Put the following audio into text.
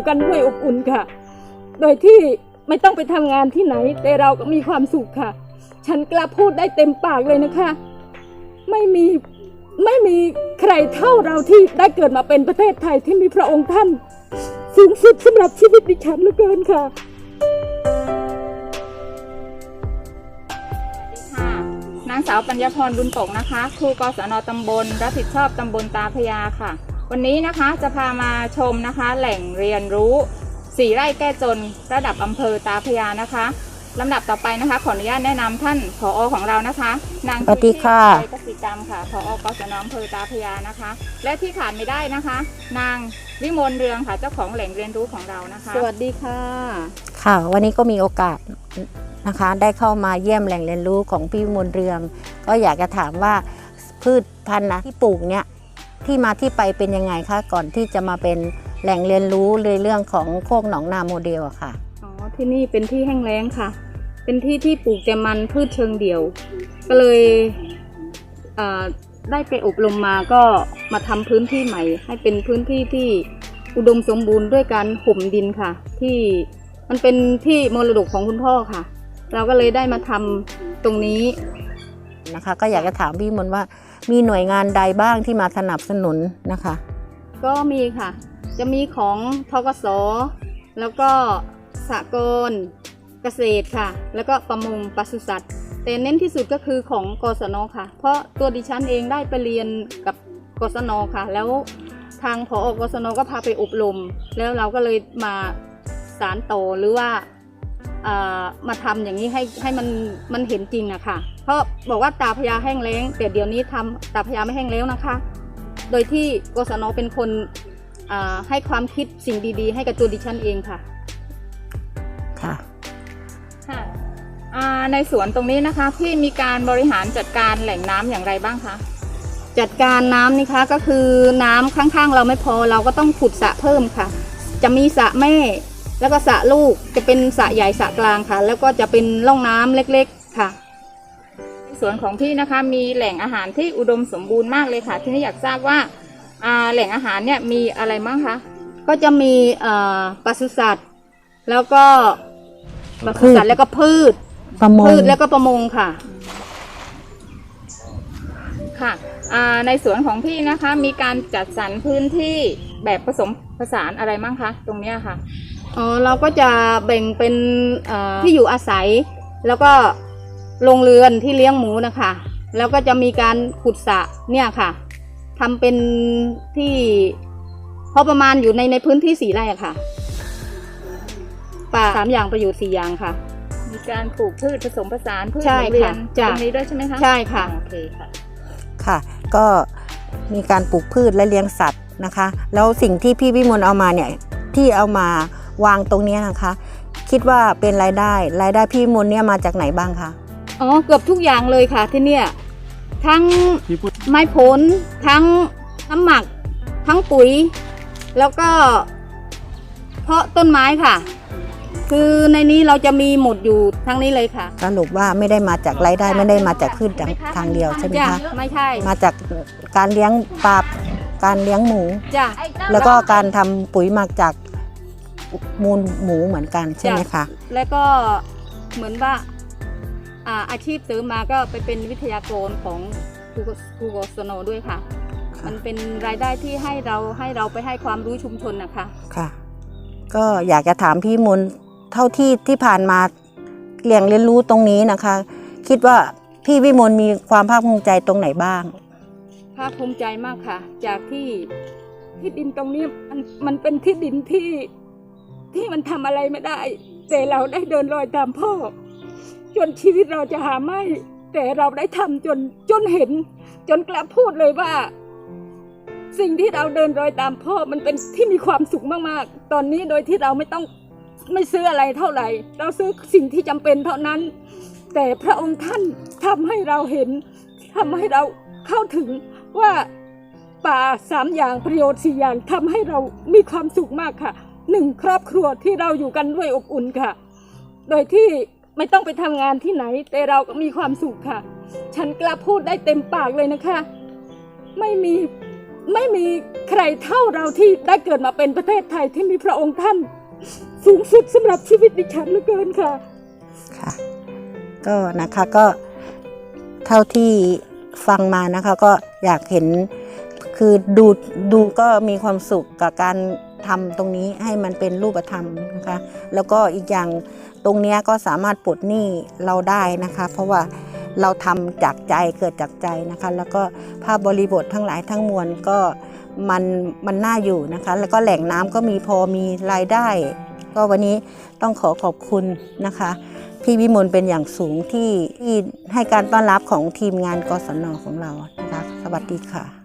อยู่กันด้วยอบอุ่นค่ะ โดยที่ไม่ต้องไปทำงานที่ไหน แต่เราก็มีความสุขค่ะ ฉันกล้าพูดได้เต็มปากเลยนะคะ ไม่มีไม่มีใครเท่าเราที่ได้เกิดมาเป็นประเทศไทยที่มีพระองค์ท่าน สูงสุดสำหรับชีวิตดิฉันเหลือเกินค่ะค่ะนางสาวปัญญาพรบุญตกนะคะ ครูกศนตำบล รับผิดชอบตำบลตาพยาค่ะ วันนี้นะคะจะพามาชมนะคะ แหล่งเรียนรู้สี่ไร่แก้จนระดับอำเภอตาพยานะคะลำดับต่อไปนะคะ ขออนุญาตแนะนำท่านผอของเรานะคะ นางสวัสดีค่ะชูชีพไทยกสิกรรมค่ะผอกศนอำเภอตาพยานะคะ และที่ขาดไม่ได้นะคะ นางวิมลเรืองค่ะเจ้าของแหล่งเรียนรู้ของเรานะคะ สวัสดีค่ะ ค่ะ วันนี้ก็มีโอกาสนะคะ ได้เข้ามาเยี่ยมแหล่งเรียนรู้ของพี่มนต์เรืองก็อยากจะถามว่าพืชพันธุ์นะที่ปลูกเนี่ย ที่มาที่ไปเป็นยังไงคะก่อนที่จะมาเป็นแหล่งเรียนรู้ในเรื่องของโคกหนองนาโมเดลอะค่ะอ๋อที่นี่เป็นที่แห้งแล้งค่ะ เป็นที่ที่ปลูกแต่มันพืชเชิงเดี่ยว ก็เลยเอ่อได้ไปอบรมมาก็มาทำพื้นที่ใหม่ ให้เป็นพื้นที่ที่อุดมสมบูรณ์ด้วยการห่มดินค่ะ ที่มันเป็นที่มรดกของคุณพ่อค่ะ เราก็เลยได้มาทำตรงนี้นะคะ ก็อยากจะถามพี่มนต์ว่า มีหน่วยงานใดบ้างที่มาสนับสนุนนะคะ ก็มีค่ะ จะมีของทกสแล้วก็สหกรณ์เกษตรค่ะ แล้วก็ประมงปศุสัตว์แต่เน้นที่สุดก็คือของกศนค่ะ เพราะตัวดิฉันเองได้ไปเรียนกับกศนค่ะ แล้วทางพอกศนก็พาไปอบรม แล้วเราก็เลยมาสารต่อหรือว่า มาทำอย่างนี้ให้ให้มันมันเห็นจริงอะค่ะ เพราะบอกว่าตาพญาแห้งแล้ง แต่เดี๋ยวนี้ทำตาพญาไม่แห้งแล้วนะคะ โดยที่กศนเป็นคนอ่าให้ความคิดสิ่งดีๆ ให้กับตัวดิฉันเองค่ะ ค่ะค่ะอ่าในสวนตรงนี้นะคะพี่มีการบริหารจัดการแหล่งน้ำอย่างไรบ้างคะจัดการน้ำนี่คะก็คือน้ำข้างๆ เราไม่พอเราก็ต้องขุดสระเพิ่มค่ะ จะมีสระแม่ แล้วก็สระลูกจะเป็นสระใหญ่สระกลางค่ะ แล้วก็จะเป็นร่องน้ำเล็กๆค่ะในสวนของพี่นะคะมีแหล่งอาหารที่อุดมสมบูรณ์มากเลยค่ะ ที่นี่อยากทราบว่าอ่าแหล่งอาหารเนี่ยมีอะไรบ้างคะก็จะมีเอ่อปศุสัตว์ แล้วก็ปศุสัตว์แล้วก็พืชประมงพืชแล้วก็ประมงค่ะค่ะอ่าในสวนของพี่นะคะมีการจัดสรรพื้นที่แบบผสมผสานอะไรบ้างคะตรงเนี้ยค่ะ อ๋อเราก็จะแบ่งเป็นเอ่อที่อยู่อาศัย แล้วก็โรงเรือนที่เลี้ยงหมูนะคะ แล้วก็จะมีการขุดสระเนี่ยค่ะทำเป็นที่พอประมาณอยู่ในในพื้นที่สี่ไร่อะค่ะป่าสามอย่างประโยชน์สี่อย่างค่ะ มีการปลูกพืชผสมผสานพืชใช่หมุนเวียนค่ะจ้ะตรงนี้ด้วยใช่ไหมคะใช่ค่ะโอเคค่ะค่ะ ก็มีการปลูกพืชและเลี้ยงสัตว์นะคะ แล้วสิ่งที่พี่วิมลเอามาเนี่ยที่เอามา วางตรงเนี้ยนะคะ คิดว่าเป็นรายได้ รายได้พี่วิมลเนี่ยมาจากไหนบ้างคะอ๋อเกือบทุกอย่างเลยค่ะที่เนี่ยทั้งไม้ผล ทั้งน้ำหมัก ทั้งปุ๋ย แล้วก็ เพาะต้นไม้ค่ะ คือในนี้เราจะมีหมดอยู่ทั้งนี้เลยค่ะ สรุปว่าไม่ได้มาจากรายได้ไม่ได้มาจากพืชทางทางเดียวใช่ไหมจ้ะคะไม่ใช่ มาจากการเลี้ยงปลาการเลี้ยงหมูจ้ะแล้วก็การทำปุ๋ยหมักจาก มูลหมูเหมือนกันใช่ไหมคะแล้วก็เหมือนว่าอ่าอาชีพเสริมมาก็ไปเป็นวิทยากรของครูครูกศนด้วยค่ะค่ะ มันเป็นรายได้ที่ให้เราให้เราไปให้ความรู้ชุมชนนะคะค่ะ ก็อยากจะถามพี่มนต์เท่าที่ที่ผ่านมาเรียงเรียนรู้ตรงนี้นะคะ คิดว่าพี่วิมลมีความภาคภูมิใจตรงไหนบ้าง ภาคภูมิใจมากค่ะ จากที่ที่ดินตรงนี้มันมันเป็นที่ดินที่ ที่มันทำอะไรไม่ได้ แต่เราได้เดินรอยตามพ่อ จนชีวิตเราจะหาไม่ แต่เราได้ทำจนจนเห็น จนกล้าพูดเลยว่า สิ่งที่เราเดินรอยตามพ่อมันเป็นที่มีความสุขมากๆ ตอนนี้โดยที่เราไม่ต้องไม่ซื้ออะไรเท่าไหร่ เราซื้อสิ่งที่จำเป็นเท่านั้น แต่พระองค์ท่านทำให้เราเห็นทำให้เราเข้าถึงว่าป่าสามอย่างประโยชน์สี่อย่างทำให้เรามีความสุขมากค่ะ หนึ่งครอบครัวที่เราอยู่กันด้วยอบอุ่นค่ะ โดยที่ไม่ต้องไปทำงานที่ไหน แต่เราก็มีความสุขค่ะ ฉันกล้าพูดได้เต็มปากเลยนะคะ ไม่มีไม่มีใครเท่าเราที่ได้เกิดมาเป็นประเทศไทยที่มีพระองค์ท่าน สูงสุดสำหรับชีวิตดิฉันเหลือเกินค่ะ ค่ะ ก็นะคะก็เท่าที่ฟังมานะคะก็อยากเห็นคือดูดูก็มีความสุขกับการ ทำตรงนี้ให้มันเป็นรูปธรรมนะคะ แล้วก็อีกอย่างตรงนี้ก็สามารถปลดหนี้เราได้นะคะ เพราะว่าเราทำจากใจเกิดจากใจนะคะ แล้วก็ภาพบริบททั้งหลายทั้งมวลก็มันมันน่าอยู่นะคะ แล้วก็แหล่งน้ำก็มีพอมีรายได้ ก็วันนี้ต้องขอขอบคุณนะคะ พี่วิมลเป็นอย่างสูงที่ที่ให้การต้อนรับของทีมงานกศนของเรานะคะสวัสดีค่ะ